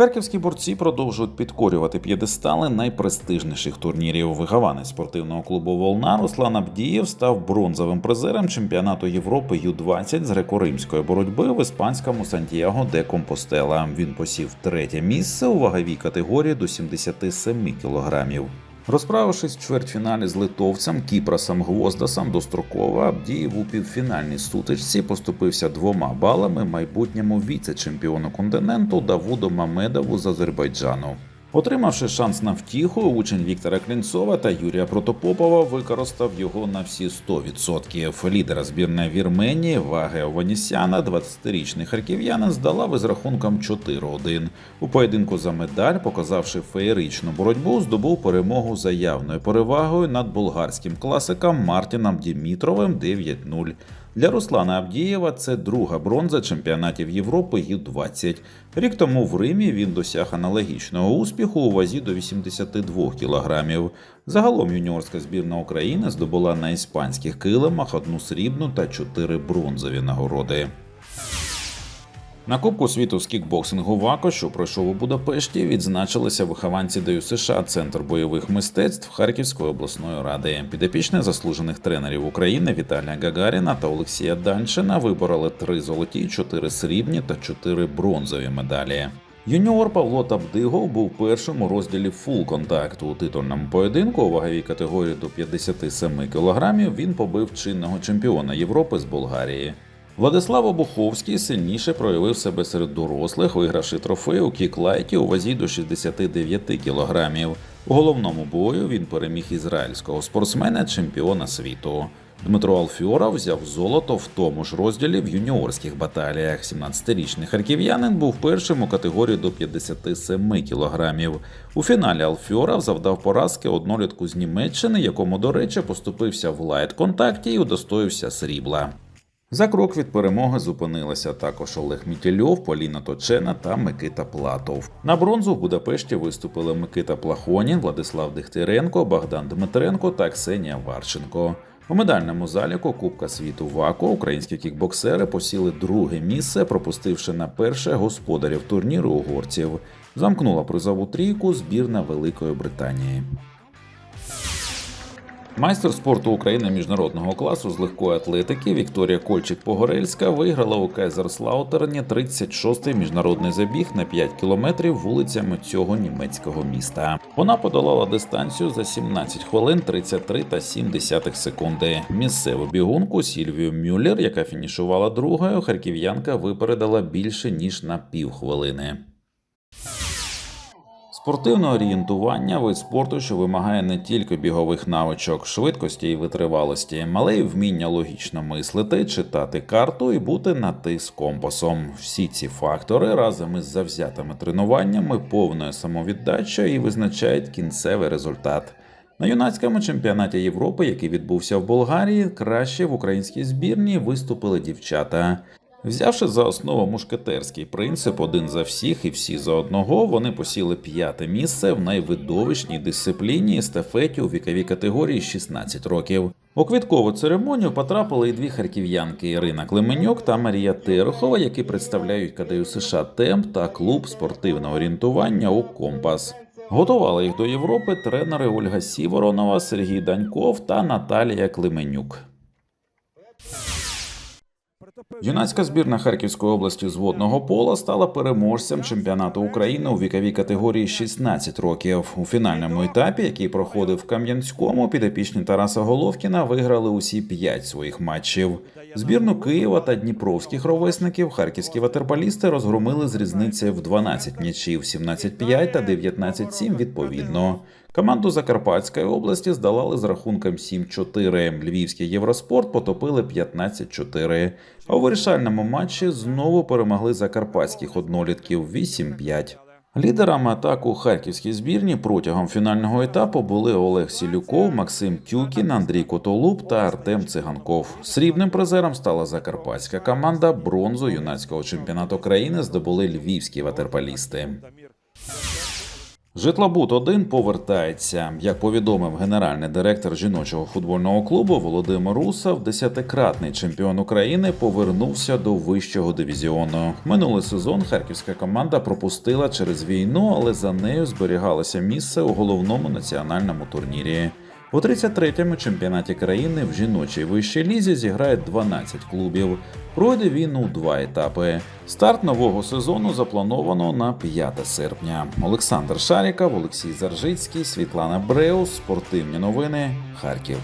Харківські борці продовжують підкорювати п'єдестали найпрестижніших турнірів. вигавани спортивного клубу Волна Руслан Абдієв став бронзовим призером чемпіонату Європи Ю-20 з греко-римської боротьби в іспанському Сантьяго де Компостела. Він посів третє місце у ваговій категорії до 77 кілограмів. Розправившись в чвертьфіналі з литовцем Кіпросом Гвоздасом достроково, Абдіїв у півфінальній сутичці поступився двома балами майбутньому віце-чемпіону континенту Давуду Мамедову з Азербайджану. Отримавши шанс на втіху, учень Віктора Клінцова та Юрія Протопопова використав його на всі 100%. Лідера збірної Вірменії Ваге Ованісяна, 20-річний харків'янин, здолав із рахунком 4-1. У поєдинку за медаль, показавши феєричну боротьбу, здобув перемогу за явною перевагою над болгарським класиком Мартіном Дімітровим 9-0. Для Руслана Авдієва це друга бронза чемпіонатів Європи Ю-20. Рік тому в Римі він досяг аналогічного успіху у вазі до 82 кілограмів. Загалом юніорська збірна України здобула на іспанських килимах одну срібну та чотири бронзові нагороди. На Кубку світу з кікбоксингу ВАКО, що пройшов у Будапешті, відзначилися вихованці ДЮСШ США Центр бойових мистецтв Харківської обласної ради. Підопічне заслужених тренерів України Віталія Гагаріна та Олексія Данчина вибороли три золоті, чотири срібні та чотири бронзові медалі. Юніор Павло Табдигов був першим у розділі фул контакту у титульному поєдинку у ваговій категорії до 57 кілограмів. Він побив чинного чемпіона Європи з Болгарії. Владислав Обуховський сильніше проявив себе серед дорослих, вигравши трофей у кіклайті у вазі до 69 кілограмів. У головному бою він переміг ізраїльського спортсмена, чемпіона світу. Дмитро Алфьора взяв золото в тому ж розділі в юніорських баталіях. 17-річний харків'янин був першим у категорії до 57 кілограмів. У фіналі Алфьора завдав поразки однолітку з Німеччини, якому, до речі, поступився в лайт-контакті і удостоївся срібла. За крок від перемоги зупинилися також Олег Мітільов, Поліна Точена та Микита Платов. На бронзу в Будапешті виступили Микита Плахонін, Владислав Дегтяренко, Богдан Дмитренко та Ксенія Варченко. У медальному заліку Кубка світу ВАКО українські кікбоксери посіли друге місце, пропустивши на перше господарів турніру угорців. Замкнула призову трійку збірна Великої Британії. Майстер спорту України міжнародного класу з легкої атлетики Вікторія Кольчик-Погорельська виграла у Кайзерслаутерні 36-й міжнародний забіг на 5 кілометрів вулицями цього німецького міста. Вона подолала дистанцію за 17 хвилин 33 та 7 десятих секунди. Місцеву бігунку Сільвію Мюллер, яка фінішувала другою, харків'янка випередила більше ніж на півхвилини. Спортивне орієнтування вид спорту, що вимагає не тільки бігових навичок, швидкості і витривалості, але й вміння логічно мислити, читати карту і бути на ти з компасом. Всі ці фактори разом із завзятими тренуваннями, повною самовіддачею і визначають кінцевий результат. На юнацькому чемпіонаті Європи, який відбувся в Болгарії, краще в українській збірні виступили дівчата. Взявши за основу мушкетерський принцип один за всіх і всі за одного, вони посіли п'яте місце в найвидовищній дисципліні естафеті у віковій категорії 16 років. У квіткову церемонію потрапили і дві харків'янки Ірина Клеменюк та Марія Терехова, які представляють КДЮ США Темп та клуб спортивного орієнтування у Компас. Готували їх до Європи тренери Ольга Сіворонова, Сергій Даньков та Наталія Клименюк. Юнацька збірна Харківської області з водного пола стала переможцем чемпіонату України у віковій категорії 16 років. У фінальному етапі, який проходив в Кам'янському, підопічні Тараса Головкіна виграли усі п'ять своїх матчів. Збірну Києва та дніпровських ровесників харківські ватерполісти розгромили з різницею в 12 м'ячів, 17-5 та 19-7 відповідно. Команду Закарпатської області здолали з рахунком 7-4. Львівський Євроспорт потопили 15-4. А у вирішальному матчі знову перемогли закарпатських однолітків 8-5. Лідерами атаку харківській збірні протягом фінального етапу були Олег Сілюков, Максим Тюкін, Андрій Котолуб та Артем Циганков. Срібним призером стала закарпатська команда. Бронзу юнацького чемпіонату країни здобули львівські ватерполісти. Житлобут 1 повертається. Як повідомив генеральний директор жіночого футбольного клубу Володимир Русав, десятикратний чемпіон України повернувся до вищого дивізіону. Минулий сезон харківська команда пропустила через війну, але за нею зберігалося місце у головному національному турнірі. У 33-му чемпіонаті країни в жіночій вищій лізі зіграє 12 клубів. Пройде він у два етапи. Старт нового сезону заплановано на 5 серпня. Олександр Шаріков, Олексій Заржицький, Світлана Бреус. Спортивні новини. Харків.